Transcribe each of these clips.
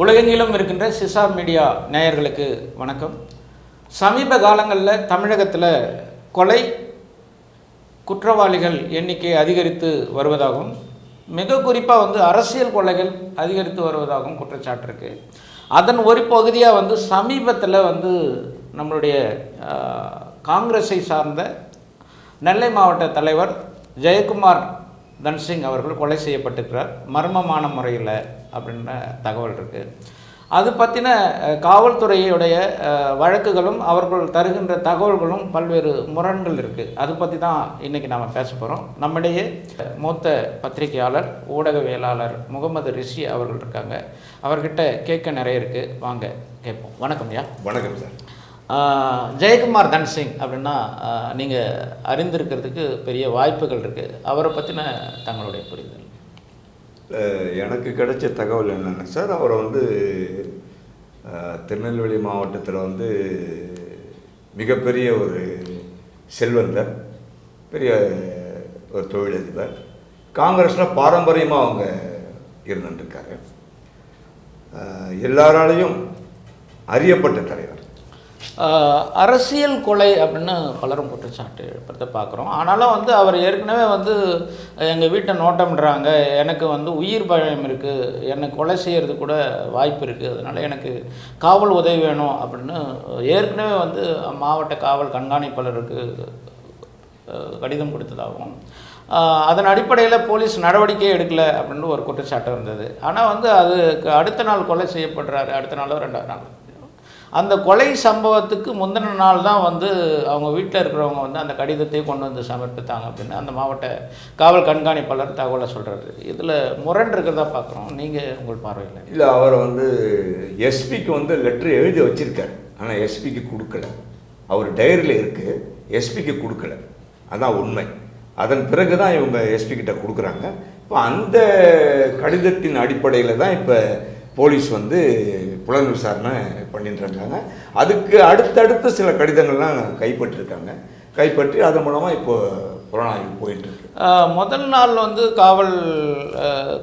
உலகெங்கிலும் இருக்கின்ற சிசா மீடியா நேயர்களுக்கு வணக்கம். சமீப காலங்களில் தமிழகத்தில் கொலை குற்றவாளிகள் எண்ணிக்கை அதிகரித்து வருவதாகவும் மிக குறிப்பாக வந்து அரசியல் கொலைகள் அதிகரித்து வருவதாகவும் குற்றச்சாட்டு இருக்கு. அதன் ஒரு பகுதியாக வந்து சமீபத்தில் வந்து நம்மளுடைய காங்கிரஸை சார்ந்த நெல்லை மாவட்ட தலைவர் ஜெயக்குமார் தன்சிங் அவர்கள் கொலை செய்யப்பட்டிருக்கிறார். மர்மமான முறையில் அப்படின்ற தகவல் இருக்குது அது பற்றின காவல்துறையுடைய வழக்குகளும் அவர்கள் தருகின்ற தகவல்களும் பல்வேறு முரண்கள் இருக்குது அது பற்றி தான் இன்றைக்கி நாம் பேச போகிறோம் நம்மிடையே மூத்த பத்திரிகையாளர் ஊடகவியலாளர் முகமது ரிஷி அவர்கள் இருக்காங்க. அவர்கிட்ட கேட்க நிறைய இருக்குது வாங்க கேட்போம். வணக்கம் ஐயா. வணக்கம் சார். ஜெயக்குமார் தன்சிங் அப்படின்னா நீங்கள் அறிந்திருக்கிறதுக்கு பெரிய வாய்ப்புகள் இருக்குது அவரை பற்றின தங்களுடைய புரிதல். எனக்கு கிடைச்ச தகவல் என்னென்னா சார் அவரை வந்து திருநெல்வேலி மாவட்டத்தில் வந்து மிகப்பெரிய ஒரு செல்வந்தர் பெரிய ஒரு தொழிலதிபர். காங்கிரஸில் பாரம்பரியமாக அவங்க இருந்துட்டுருக்காரு. எல்லாராலையும் அறியப்பட்ட தலைவர். அரசியல் கொலை அப்படின்னு பலரும் குற்றச்சாட்டு எழுப்புறத பார்க்குறோம். ஆனாலும் வந்து அவர் ஏற்கனவே வந்து எங்கள் வீட்டை நோட்டமிடுறாங்க. எனக்கு வந்து உயிர் பயம் இருக்குது என்னை கொலை செய்கிறது கூட வாய்ப்பு இருக்குது அதனால் எனக்கு காவல் உதவி வேணும் அப்படின்னு ஏற்கனவே வந்து மாவட்ட காவல் கண்காணிப்பாளருக்கு கடிதம் கொடுத்ததாகவும் அதன் அடிப்படையில் போலீஸ் நடவடிக்கையே எடுக்கலை அப்படின்னு ஒரு குற்றச்சாட்டு இருந்தது. ஆனால் வந்து அதுக்கு அடுத்த நாள் கொலை செய்யப்படுறாரு. அடுத்த நாளோ ரெண்டாவது நாள். அந்த கொலை சம்பவத்துக்கு முந்தின நாள் தான் வந்து அவங்க வீட்டில் இருக்கிறவங்க வந்து அந்த கடிதத்தை கொண்டு வந்து சமர்ப்பித்தாங்க அப்படின்னு அந்த மாவட்ட காவல் கண்காணிப்பாளர் தகவலை சொல்கிறாரு இதில் முரண் இருக்கிறதா பார்க்குறோம். நீங்கள் உங்கள் பார்வையில். இல்லை அவரை வந்து எஸ்பிக்கு வந்து லெட்ரு எழுதி வச்சுருக்காரு. ஆனால் எஸ்பிக்கு கொடுக்கல. அவர் டைரியில் இருக்குது எஸ்பிக்கு கொடுக்கல. அதான் உண்மை. அதன் பிறகு தான் இவங்க எஸ்பி கிட்ட கொடுக்குறாங்க. இப்போ அந்த கடிதத்தின் அடிப்படையில் தான் இப்போ போலீஸ் வந்து புலன் விசாரணை பண்ணிட்டு இருக்காங்க அதுக்கு அடுத்தடுத்து சில கடிதங்கள்லாம் கைப்பற்றிருக்காங்க. கைப்பற்றி அதன் மூலமாக இப்போது புலனாய்வு போயிட்டுருக்கு. முதல் நாள் வந்து காவல்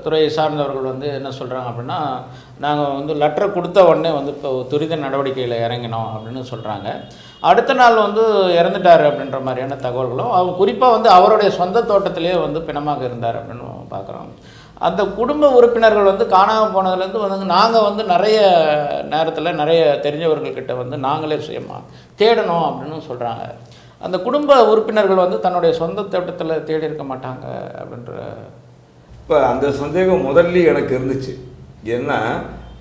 துறையை சார்ந்தவர்கள் வந்து என்ன சொல்கிறாங்க அப்படின்னா நாங்கள் வந்து லெட்டரை கொடுத்த உடனே வந்து இப்போ துரித நடவடிக்கையில் இறங்கினோம் அப்படின்னு சொல்கிறாங்க அடுத்த நாள் வந்து இறந்துட்டார் அப்படின்ற மாதிரியான தகவல்களும் அவங்க குறிப்பாக வந்து அவருடைய சொந்த தோட்டத்திலேயே வந்து பிணமாக இருந்தார் அப்படின்னு பார்க்குறோம். அந்த குடும்ப உறுப்பினர்கள் வந்து காணாமல் போனதுலேருந்து வந்து நாங்கள் வந்து நிறைய நேரத்தில் நிறைய தெரிஞ்சவர்கள்கிட்ட வந்து நாங்களே சுயமாக தேடணும் அப்படின்னு சொல்கிறாங்க அந்த குடும்ப உறுப்பினர்கள் வந்து தன்னுடைய சொந்த தோட்டத்தில் தேடி இருக்க மாட்டாங்க அப்படின்ற இப்போ அந்த சந்தேகம் முதல்ல எனக்கு இருந்துச்சு. என்ன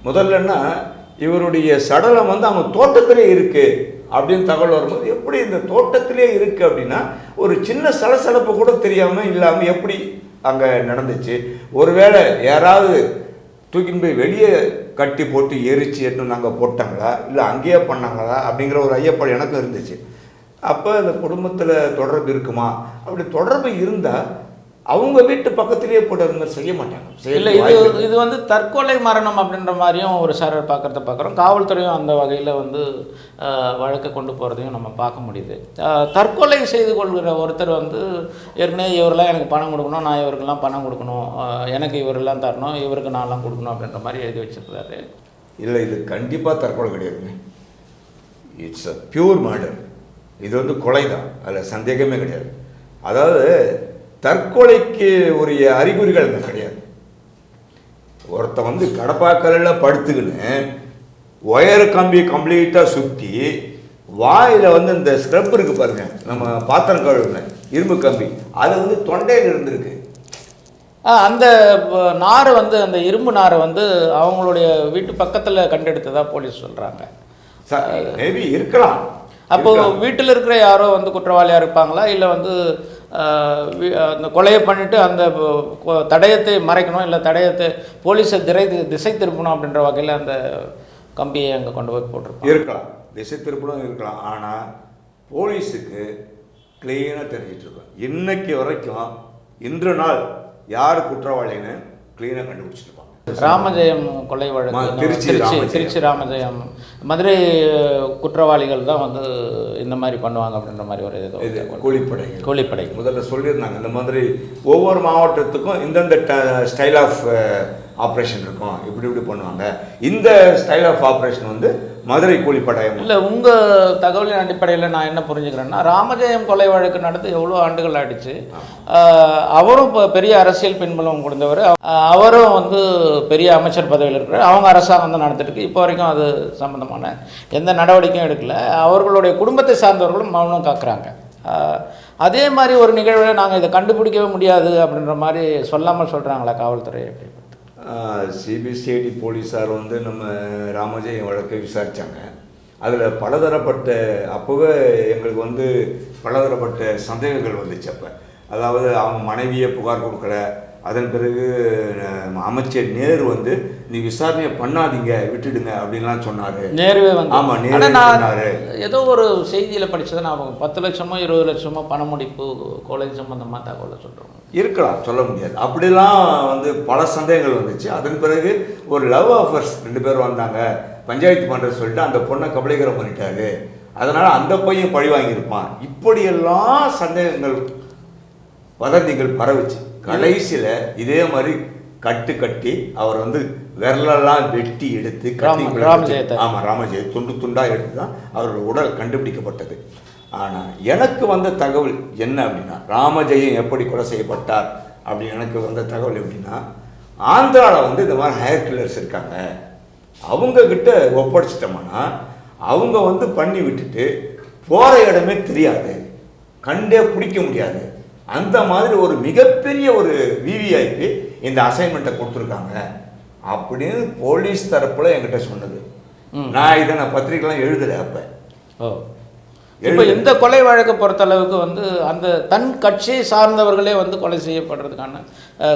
முதல்லன்னா இவருடைய சடலம் வந்து அவங்க தோட்டத்திலே இருக்குது அப்படின்னு தகவல் வரும்போது எப்படி இந்த தோட்டத்திலே இருக்குது அப்படின்னா ஒரு சின்ன சலசலப்பு கூட தெரியாமல் இல்லாமல் எப்படி அங்கே நடந்துச்சு. ஒருவேளை யாராவது தூக்கின்னு போய் வெளியே கட்டி போட்டு எரிச்சு எட்டு நாங்கள் போட்டாங்களா? இல்லை அங்கேயே பண்ணாங்களா? அப்படிங்கிற ஒரு ஐயப்பாடு எனக்கும் இருந்துச்சு. அப்போ இந்த குடும்பத்தில் தொடர்பு இருக்குமா? அப்படி தொடர்பு இருந்தால் அவங்க வீட்டு பக்கத்திலேயே போட்டு அது மாதிரி செய்ய மாட்டாங்க. இல்லை இது. இது வந்து தற்கொலை மரணம் அப்படின்ற மாதிரியும் ஒரு சாரர் பார்க்குறத பார்க்குறோம். காவல்துறையும் அந்த வகையில் வந்து வழக்கை கொண்டு போகிறதையும் நம்ம பார்க்க முடியுது. தற்கொலை செய்து கொள்கிற ஒருத்தர் வந்து ஏற்கனவே இவரெல்லாம் எனக்கு பணம் கொடுக்கணும் நான் இவருக்கெல்லாம் பணம் கொடுக்கணும் எனக்கு இவரெல்லாம் தரணும் இவருக்கு நான்லாம் கொடுக்கணும் அப்படின்ற மாதிரி எழுதி வச்சிருக்கிறாரு. இல்லை இது கண்டிப்பாக தற்கொலை கிடையாதுங்க. இட்ஸ் அ பியூர் மர்டர் இது வந்து கொலை தான் அதில் சந்தேகமே கிடையாது. அதாவது தற்கொலைக்கு உரிய அறிகுறிகள் அங்கே கிடையாது. ஒருத்தன் வந்து கடப்பாக்கல்லில் படுத்துக்கின்னு ஒயர் கம்பி கம்ப்ளீட்டாக சுற்றி வாயில் வந்து இந்த ஸ்க்ரப் இருக்கு பாருங்க. நம்ம பாத்திரம் கழுவுன இரும்பு கம்பி. அது வந்து தொண்டையில் இருந்திருக்கு. அந்த நாரை வந்து அந்த இரும்பு நாரை வந்து அவங்களுடைய வீட்டு பக்கத்தில் கண்டெடுத்ததா போலீஸ் சொல்கிறாங்க மேபி இருக்கலாம். அப்போ இருக்கலாம். வீட்டில் இருக்கிற யாரோ வந்து குற்றவாளியாக இருப்பாங்களா? இல்லை வந்து அந்த கொலையை பண்ணிவிட்டு அந்த கொ- தடயத்தை மறைக்கணும் இல்லை தடயத்தை போலீஸை திரை திசை திருப்பணும் அப்படின்ற வகையில் அந்த கம்பியை அங்கே கொண்டு போய் போட்டிருப்பாங்க. இருக்கலாம். திசை திருப்பணும் இருக்கலாம். ஆனால் போலீஸுக்கு கிளீனாக தெரிஞ்சிட்டு இருக்கோம். இன்னைக்கு வரைக்கும் இன்று நாள் யார் குற்றவாளின்னு கிளீனாக கண்டுபிடிச்சிட்டு ராமஜெயம் கொலை வழக்கு திருச்சி திருச்சி ராமஜெயம். மதுரை குற்றவாளிகள் தான் வந்து இந்த மாதிரி பண்ணுவாங்க அப்படின்ற மாதிரி ஒரு இது இது கூலிப்படை கூலிப்படை முதல்ல சொல்லியிருந்தாங்க இந்த மாதிரி ஒவ்வொரு மாவட்டத்துக்கும் இந்தந்த ஸ்டைல் ஆஃப் ஆப்ரேஷன் இருக்கும். இப்படி இப்படி பண்ணுவாங்க. இந்த ஸ்டைல் ஆஃப் ஆப்ரேஷன் வந்து மதுரை கூலிப்படையம். இல்லை உங்கள் தகவலின் அடிப்படையில் நான் என்ன புரிஞ்சுக்கிறேன்னா ராமஜெயம் கொலை வழக்கு நடந்து எவ்வளோ ஆண்டுகள் ஆயிடுச்சு. அவரும் இப்போ பெரிய அரசியல் பின்புலம் கொடுத்தவர் அவரும் வந்து பெரிய அமைச்சர் பதவியில் இருக்கிறார். அவங்க அரசாங்கம் தான் நடத்திட்டு இப்போ வரைக்கும் அது சம்மந்தமான எந்த நடவடிக்கையும் எடுக்கல. அவர்களுடைய குடும்பத்தை சார்ந்தவர்களும் மௌனம் காக்குறாங்க. அதே மாதிரி ஒரு நிகழ்வில் நாங்கள் இதை கண்டுபிடிக்கவே முடியாது அப்படின்ற மாதிரி சொல்லாமல் சொல்கிறாங்களா காவல்துறை. எப்படி சிபிசிஐடி போலீஸார் வந்து நம்ம ராமஜெயம் வழக்கை விசாரித்தாங்க அதில் பலதரப்பட்ட அப்போவே எங்களுக்கு வந்து பலதரப்பட்ட சந்தேகங்கள் வந்துச்சு அப்போ. அதாவது அவங்க மனைவியை புகார் கொடுக்கல. அதன் பிறகு அமைச்சர் நேரு வந்து நீ விசாரணையை பண்ணாதீங்க விட்டுடுங்க அப்படின்லாம் சொன்னார். நேருவே வந்து. ஆமா, நேருவே ஆனா நான் சொன்னாரு. ஏதோ ஒரு செய்தியில் படிச்சதை நான் பத்து லட்சமோ இருபது லட்சமோ பண முடிப்பு கொலை சம்பந்தமா தகவலை சொல்கிறோம் இருக்கலாம் சொல்ல முடியாது. அப்படிலாம் வந்து பல சந்தேகங்கள் வந்துச்சு. அதன் பிறகு ஒரு லவ் ஆஃபர்ஸ் ரெண்டு பேரும் வந்தாங்க. பஞ்சாயத்து பண்ணுறது சொல்லிட்டு அந்த பொண்ணை கபலீகரம் பண்ணிட்டாரு. அதனால் அந்த பையன் பழி வாங்கியிருப்பான். இப்படியெல்லாம் சந்தேகங்கள் வதந்திகள் பரவுச்சு. கடைசியில் இதே மாதிரி கட்டு கட்டி அவர் வந்து விரலெல்லாம் வெட்டி எடுத்து ராமஜெயத்தை. ஆமாம் ராமஜெய துண்டு துண்டாக எடுத்து தான் அவரோட உடல் கண்டுபிடிக்கப்பட்டது. ஆனால் எனக்கு வந்த தகவல் என்ன அப்படின்னா ராமஜெயம் எப்படி கொலை செய்யப்பட்டார் அப்படி எனக்கு வந்த தகவல் எப்படின்னா ஆந்திராவில் வந்து இந்த மாதிரி ஹேர் கில்லர்ஸ் இருக்காங்க. அவங்க கிட்ட ஒப்படைச்சிட்டோம்னா அவங்க வந்து பண்ணி விட்டுட்டு போகிற இடமே தெரியாது. கண்டே பிடிக்க முடியாது. அந்த மாதிரி ஒரு மிகப்பெரிய ஒரு விவிஐபி இந்த அசைன்மெண்ட்டை கொடுத்துருக்காங்க. அப்படின்னு போலீஸ் தரப்புல என்கிட்ட சொன்னது. நான் இதை நான் பத்திரிக்கைலாம் எழுதலை அப்போ. ஓ. இப்போ இந்த கொலை வழக்கை பொறுத்தளவுக்கு வந்து அந்த தன் கட்சியை சார்ந்தவர்களே வந்து கொலை செய்யப்படுறதுக்கான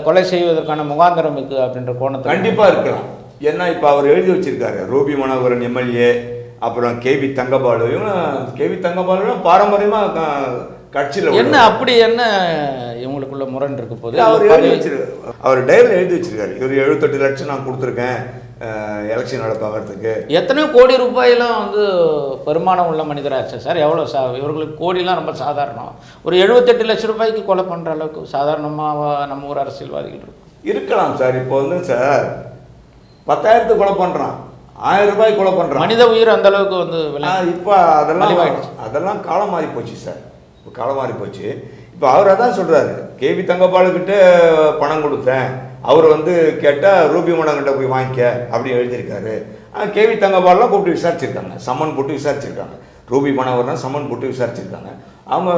கொலை செய்வதற்கான முகாந்திரம் இருக்கு அப்படின்ற கோணத்தில். கண்டிப்பாக இருக்கலாம். ஏன்னா இப்போ அவர் எழுதி வச்சிருக்காரு. ரூபி மனோகரன் எம்எல்ஏ அப்புறம் கேவி தங்கபாலு. இவங்க கேவி தங்கபாலுலாம் பாரம்பரியமாக கட்சியில் என்ன அப்படி என்ன இவங்களுக்குள்ள முரண் இருக்க போது அவர் எழுதி வச்சிருக்காரு அவர் டைரியில் எழுதி வச்சிருக்காரு. இவர் எழுபத்தெட்டு லட்சம் நான் கொடுத்துருக்கேன். எலெக்ஷன் நடப்பாகிறதுக்கு. எத்தனையோ கோடி ரூபாயெல்லாம் வந்து பெருமானம் உள்ள மனிதராச்சு சார். எவ்வளோ சா இவர்களுக்கு கோடிலாம் ரொம்ப சாதாரணம். ஒரு எழுபத்தெட்டு லட்சம் ரூபாய்க்கு கொலை பண்ணுற அளவுக்கு சாதாரணமாக நம்ம ஊர் அரசியல்வாதிகள் இருக்கும். இருக்கலாம் சார். இப்போ வந்து சார் பத்தாயிரத்துக்கு கொலை பண்ணுறான் ஆயிரம் ரூபாய் கொலை பண்ணுறான் மனித உயிர் அந்த அளவுக்கு வந்து இப்போ அதெல்லாம். அதெல்லாம் காலம் மாறி போச்சு சார். இப்போ காலம் மாறி போச்சு. இப்போ அவர் அதான் சொல்கிறாரு கேவி தங்கப்பாலுக்கிட்ட பணம் கொடுத்தேன். அவர் வந்து கேட்டால் ரூபி மடங்கிட்ட போய் வாங்கிக்க அப்படின்னு எழுதியிருக்காரு. கேவி தங்கப்பாலெலாம் கூப்பிட்டு விசாரிச்சிருக்காங்க. சம்மன் போட்டு விசாரிச்சிருக்காங்க. ரூபி மனவர்னா சம்மன் போட்டு விசாரிச்சிருக்காங்க. அவங்க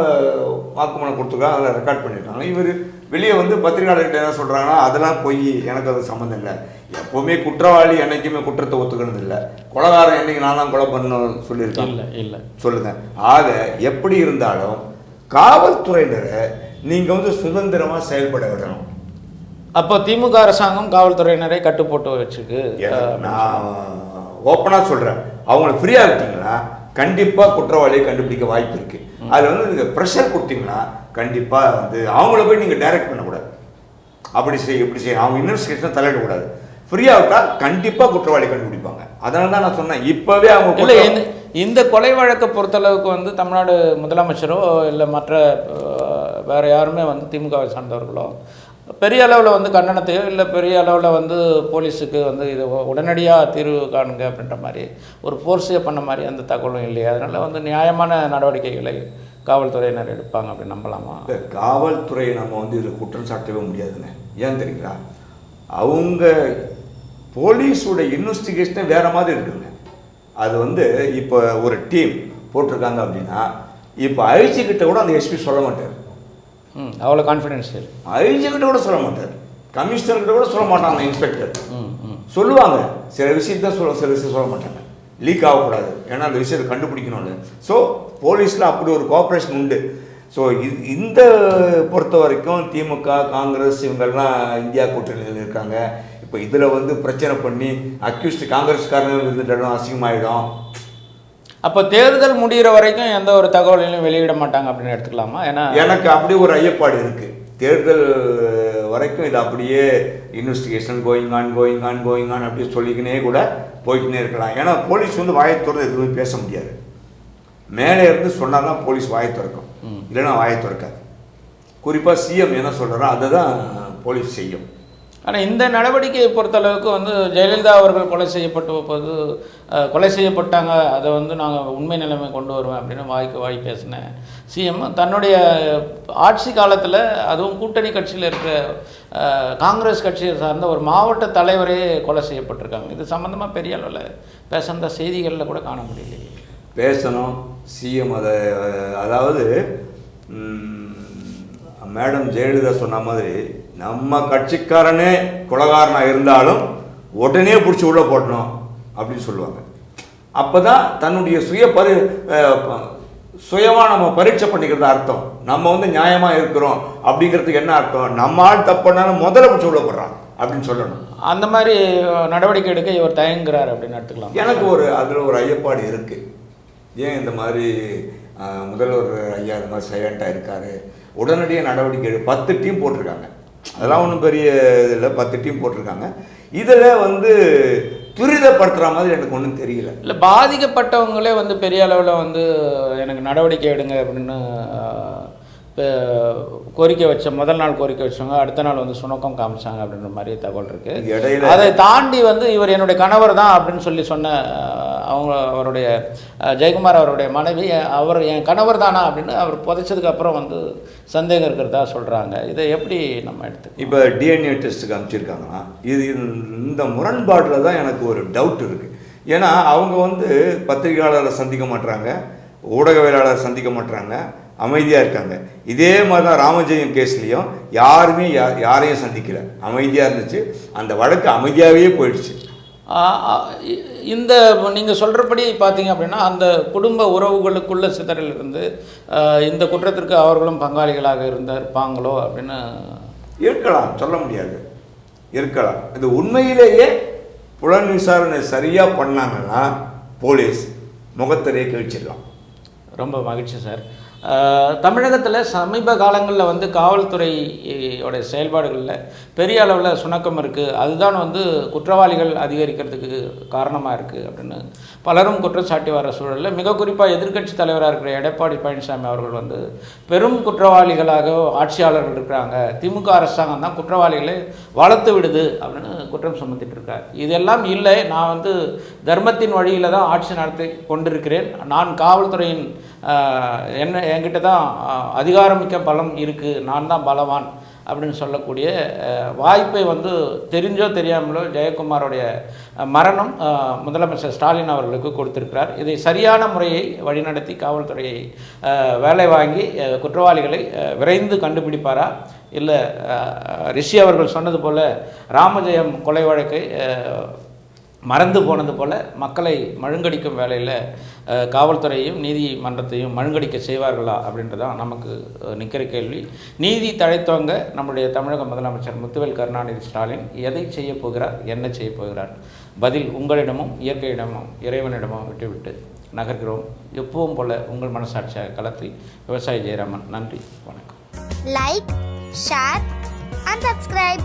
வாக்குமூலம் கொடுத்துருக்காங்க அதில் ரெக்கார்ட் பண்ணியிருக்காங்க. இவர் வெளியே வந்து பத்திரிகையாளர்கிட்ட என்ன சொல்கிறாங்கன்னா அதெல்லாம் பொய். எனக்கு அது சம்மந்தம் இல்லை. எப்போவுமே குற்றவாளி என்னைக்குமே குற்றத்தை ஒத்துக்கிறது இல்லை. கொலகாரன் என்னைக்கு நான் தான் கொலை பண்ணணும்னு சொல்லியிருக்காங்க இல்லை இல்லை. சொல்லுங்க. ஆக எப்படி இருந்தாலும் காவல்துறையினரை நீங்கள் வந்து சுதந்திரமாக செயல்பட விடணும். அப்போ திமுக அரசாங்கம் காவல்துறையினரை கட்டு போட்டு வச்சிருக்கு நான் ஓப்பனாக சொல்கிறேன் அவங்கள ஃப்ரீயாக விட்டீங்கன்னா கண்டிப்பாக குற்றவாளியை கண்டுபிடிக்க வாய்ப்பு இருக்குது அதில் வந்து நீங்கள் ப்ரெஷர் கொடுத்தீங்கன்னா கண்டிப்பாக வந்து அவங்கள போய் நீங்கள் டைரக்ட் பண்ணக்கூடாது. அப்படி செய் இப்படி செய். அவங்க இன்வெஸ்டிகேஷன் தலையிடக்கூடாது ஃப்ரீயாக விட்டால் கண்டிப்பாக குற்றவாளி கண்டுபிடிப்பாங்க. அதனால தான் நான் சொன்னேன். இப்போவே அவங்க இல்லை இந்த இந்த கொலை வழக்கை பொறுத்தளவுக்கு வந்து தமிழ்நாடு முதலமைச்சரோ இல்லை மற்ற வேற யாருமே வந்து திமுகவை சார்ந்தவர்களோ பெரிய அளவில் வந்து கண்டனத்தையோ இல்லை பெரிய அளவில் வந்து போலீஸுக்கு வந்து இது உடனடியாக தீர்வு காணுங்க அப்படின்ற மாதிரி ஒரு ஃபோர்ஸே பண்ண மாதிரி அந்த தகவலும் இல்லையா. அதனால் வந்து நியாயமான நடவடிக்கைகளை காவல்துறையினர் எடுப்பாங்க அப்படின்னு நம்பலாமா? காவல்துறையை நம்ம வந்து இதில் குற்றம் சாட்டவே முடியாதுங்க. ஏன் தெரியுங்களா? அவங்க போலீஸோட இன்வெஸ்டிகேஷனே வேறு மாதிரி இருக்குங்க. அது வந்து இப்போ ஒரு டீம் போட்டிருக்காங்க அப்படின்னா இப்போ ஐஜி கிட்ட கூட அந்த எஸ்பி சொல்ல மாட்டார். அவ்வளோ கான்ஃபிடென்ஷியல் ஐஜி கிட்ட கூட சொல்ல மாட்டார். கமிஷனர் கிட்ட கூட சொல்ல மாட்டாங்க அந்த இன்ஸ்பெக்டர் சொல்லுவாங்க. சில விஷயத்த சொல்ல சில விஷயம் சொல்ல மாட்டாங்க. லீக் ஆகக்கூடாது. ஏன்னா அந்த விஷயத்தை கண்டுபிடிக்கணும்னு ஸோ போலீஸில் அப்படி ஒரு கோஆப்ரேஷன் உண்டு. ஸோ இது இந்த பொறுத்த வரைக்கும் திமுக காங்கிரஸ் இவங்கெல்லாம் இந்தியா கூட்டணியில் இருக்காங்க. இப்போ இதில் வந்து பிரச்சனை பண்ணி அக்யூஸ்ட் காங்கிரஸ்காரங்க இருந்துட்டாலும் அசிங்கமாயிடும். அப்போ தேர்தல் முடிகிற வரைக்கும் எந்த ஒரு தகவலையும் வெளியிட மாட்டாங்க அப்படின்னு எடுத்துக்கலாமா? ஏன்னா எனக்கு அப்படி ஒரு ஐயப்பாடு இருக்குது தேர்தல் வரைக்கும் இது அப்படியே investigation going on going on going on அப்படி சொல்லிக்கினே கூட போய்க்கினே இருக்கலாம். ஏன்னா போலீஸ் வந்து வாயை திறந்து எதுவுமே பேச முடியாது. மேலே இருந்து சொன்னால் தான் போலீஸ் வாயை திறக்கும். இல்லைன்னா வாயை திறக்காது. குறிப்பாக சிஎம் என்ன சொல்கிறாரோ அதை தான் போலீஸ் செய்யும். ஆனால் இந்த நடவடிக்கையை பொறுத்தளவுக்கு வந்து ஜெயலலிதா அவர்கள் கொலை செய்யப்பட்ட போது கொலை செய்யப்பட்டாங்க அதை வந்து நாங்கள் உண்மை நிலைமை கொண்டு வருவேன் அப்படின்னு வாய்க்கு வாய் பேசினேன் சிஎம் தன்னுடைய ஆட்சி காலத்தில் அதுவும் கூட்டணி கட்சியில் இருக்கிற காங்கிரஸ் கட்சியை சார்ந்த ஒரு மாவட்ட தலைவரே கொலை செய்யப்பட்டிருக்காங்க. இது சம்மந்தமாக பெரிய அளவில் பேசுகிற செய்திகளில் கூட காண முடியலையே. பேசணும். சிஎம் அதை அதாவது மேடம் ஜெயலலிதா சொன்ன மாதிரி நம்ம கட்சிக்காரனே குலகாரனா இருந்தாலும் உடனே பிடிச்சி உள்ள போடணும் அப்படின்னு சொல்லுவாங்க. அப்போ தான் தன்னுடைய சுய பரி அஹ், ப- சுயமா நம்ம பரீட்சை பண்ணிக்கிறது அர்த்தம். நம்ம வந்து நியாயமாக இருக்கிறோம் அப்படிங்கிறதுக்கு என்ன அர்த்தம்? நம்ம ஆள் தப்புனாலும் முதல்ல பிடிச்சி உள்ள போடுறான் அப்படின்னு சொல்லணும். அந்த மாதிரி நடவடிக்கை எடுக்க இவர் தயங்குறார் அப்படின்னு எடுத்துக்கலாம். எனக்கு ஒரு அதில் ஒரு ஐயப்பாடு இருக்கு. ஏன் இந்த மாதிரி முதல்வர் ஐயா இந்த மாதிரி சைலண்ட்டாக இருக்காரு? உடனடியாக நடவடிக்கை பத்து டீம் போட்டிருக்காங்க. அதெல்லாம் ஒன்றும் பெரிய இதில் பத்து டீம் போட்டிருக்காங்க. இதில் வந்து துரிதப்படுத்துகிற மாதிரி எனக்கு ஒன்றும் தெரியல. இல்லை பாதிக்கப்பட்டவங்களே வந்து பெரிய அளவில் வந்து எனக்கு நடவடிக்கை எடுங்க அப்படின்னு கோரிக்கை வச்ச முதல் நாள் கோரிக்கை வச்சவங்க அடுத்த நாள் வந்து சுணக்கம் காமிச்சாங்க அப்படின்ற மாதிரி தகவல் இருக்கு. இடையில அதை தாண்டி வந்து இவர் என்னுடைய கணவர் தான் அப்படின்னு சொல்லி சொன்ன அவங்க அவருடைய ஜெயக்குமார் அவருடைய மனைவி அவர் என் கணவர் தானா அப்படின்னு அவர் புதைச்சதுக்கு அப்புறம் வந்து சந்தேகம் இருக்கிறதா சொல்கிறாங்க இதை எப்படி நம்ம எடுத்து இப்போ டிஎன்ஏ டெஸ்ட்டுக்கு அனுப்பிச்சிருக்காங்கன்னா இது இந்த முரண்பாட்டில் தான் எனக்கு ஒரு டவுட் இருக்குது ஏன்னா அவங்க வந்து பத்திரிகையாளரை சந்திக்க மாட்றாங்க ஊடகவியலாளரை சந்திக்க மாட்றாங்க அமைதியாக இருக்காங்க. இதே மாதிரி தான் ராமஜெயம் கேஸ்லேயும் யாருமே யா யாரையும் சந்திக்கல. அமைதியாக இருந்துச்சு. அந்த வழக்கு அமைதியாகவே போயிடுச்சு. இந்த நீங்கள் சொல்கிறபடி பார்த்தீங்க அப்படின்னா அந்த குடும்ப உறவுகளுக்குள்ள சிதறல் இருந்து இந்த குற்றத்திற்கு அவர்களும் பங்காளிகளாக இருந்த இருப்பாங்களோ அப்படின்னு? இருக்கலாம். சொல்ல முடியாது. இருக்கலாம். இது உண்மையிலேயே புலன் விசாரணை சரியாக பண்ணாங்கன்னா போலீஸ் முகத்திரையை கழிச்சிடலாம். ரொம்ப மகிழ்ச்சி சார். தமிழகத்தில் சமீப காலங்களில் வந்து காவல்துறையோட செயல்பாடுகளில் பெரிய அளவில் சுணக்கம் இருக்குது அதுதான் வந்து குற்றவாளிகள் அதிகரிக்கிறதுக்கு காரணமாக இருக்குது அப்படின்னு பலரும் குற்றம் சாட்டி வர சூழலில் மிக குறிப்பாக எதிர்க்கட்சி தலைவராக இருக்கிற எடப்பாடி பழனிசாமி அவர்கள் வந்து பெரும் குற்றவாளிகளாக ஆட்சியாளர்கள் இருக்கிறாங்க. திமுக அரசாங்கம் தான் குற்றவாளிகளை வளர்த்து விடுது அப்படின்னு குற்றம் சுமத்திட்டு இருக்கார். இதெல்லாம் இல்லை. நான் வந்து தர்மத்தின் வழியில் தான் ஆட்சி நடத்தி கொண்டிருக்கிறேன். நான் காவல்துறையின் என்ன என்கிட்ட தான் அதிகாரமிக்க பலம் இருக்குது நான் தான் பலவான் அப்படின்னு சொல்லக்கூடிய வாய்ப்பை வந்து தெரிஞ்சோ தெரியாமலோ ஜெயக்குமாரோடைய மரணம் முதலமைச்சர் ஸ்டாலின் அவர்களுக்கு கொடுத்திருக்கிறார். இதை சரியான முறையை வழிநடத்தி காவல்துறையை வேலை வாங்கி குற்றவாளிகளை விரைந்து கண்டுபிடிப்பாரா? இல்லை ரிஷி அவர்கள் சொன்னது போல் ராமஜெயம் கொலை வழக்கை மறந்து போனது போல் மக்களை மழுங்கடிக்கும் வேலையில் காவல்துறையும் காவல்துறையையும் நீதிமன்றத்தையும் மழுங்கடிக்க செய்வார்களா அப்படின்றதான் நமக்கு நிற்கிற கேள்வி. நீதி தழைத்தவங்க நம்முடைய தமிழக முதலமைச்சர் முத்துவேல் கருணாநிதி ஸ்டாலின் எதை செய்ய போகிறார் என்ன செய்ய போகிறார்? பதில் உங்களிடமும் இயற்கையிடமும் இறைவனிடமும் விட்டுவிட்டு நகர்கிறோம். எப்பவும் போல உங்கள் மனசாட்சியாக களத்தில் விவசாயி ஜெயராமன். நன்றி வணக்கம். Like share and subscribe